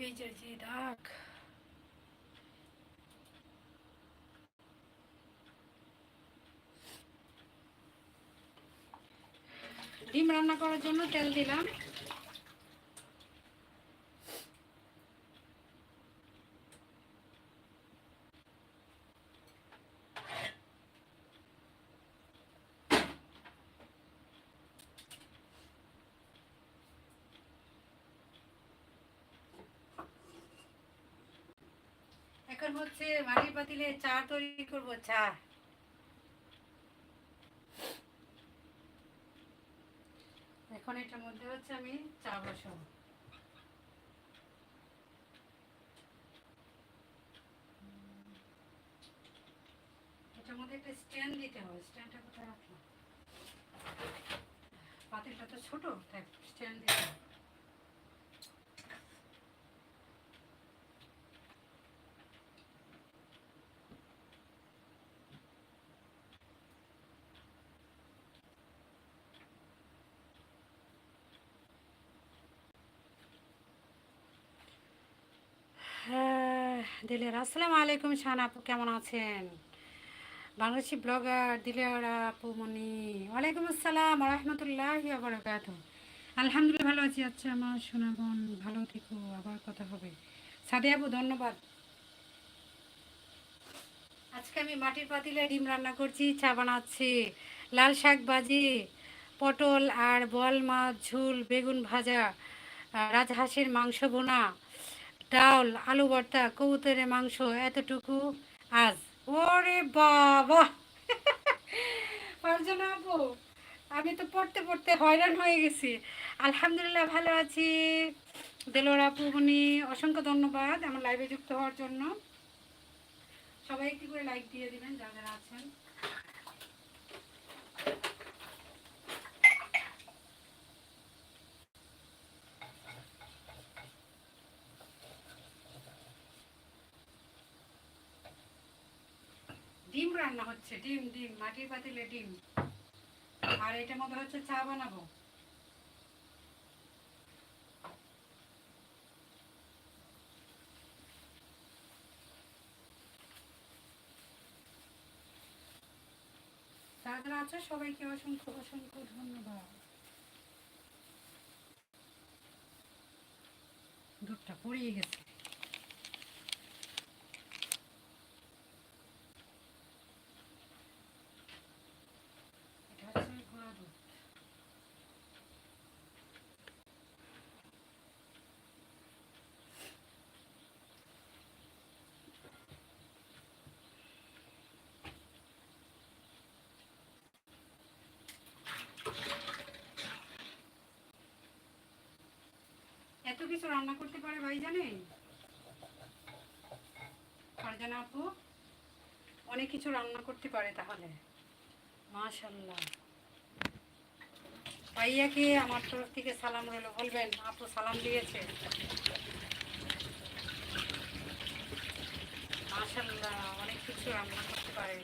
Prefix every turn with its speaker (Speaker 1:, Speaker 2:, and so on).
Speaker 1: যে দাগ ডিম রান্না করার জন্য তেল দিলাম এখন হচ্ছে মাটির পাতিলে চা তৈরি করব, চা। এখন এটার মধ্যে হচ্ছে আমি চা বসাবো। এটার মধ্যে একটা স্ট্যান্ড দিতে হবে, স্ট্যান্ডটা কোথায় রাখলাম? পাতিলটা তো ছোট, তাই স্ট্যান্ড দিতে হবে হ্যাঁ দিলের, আসসালামু আলাইকুম শাহান আপু, কেমন আছেন? বাংলাদেশি ব্লগার দিলের আপু মনি, ওয়ালাইকুম আসসালাম রহমতুল্লাহ বরকাত আলহামদুলিল্লাহ ভালো আছি আচ্ছা আমার সোনা বোন ভালো থেকো, আবার কথা হবে। সাদে আপু, ধন্যবাদ। আজকে আমি মাটির পাতিলে ডিম রান্না করছি, চা বানাচ্ছি, লাল শাক ভাজি, পটল আর বল মাছ, ঝুল, বেগুন ভাজা রাজহাঁসের মাংস বোনা ডাল, আলু ভর্তা, কবুতরের মাংস, এতটুকু আজ। ওরে বাবা! পারছ না আপু? আমি তো পড়তে পড়তে হয়রান হয়ে গেছি। আলহামদুলিল্লাহ ভালো আছি। দেলোর আপু, উনি অসংখ্য ধন্যবাদ আমার লাইভে যুক্ত হওয়ার জন্য। সবাই একটি করে লাইক দিয়ে দিবেন, যারা যারা আছেন। ডিম রান্না হচ্ছে, ডিম ডিম, মাটির পাতিলে ডিম। আর এটার মধ্যে হচ্ছে চা বানাবো। যারা আছে, সবাইকে অসংখ্য অসংখ্য ধন্যবাদ। দুধটা পড়িয়ে গেছে। এত কিছু রান্না করতে পারে ভাই জানেন? ফারজানা আপু, অনেক কিছু রান্না করতে পারে তাহলে। মাশাল্লাহ ভাইয়াকে আমার তরফ থেকে সালাম রইল, বলবেন, আপু সালাম দিয়েছে। মাশাল্লাহ অনেক কিছু রান্না করতে পারে।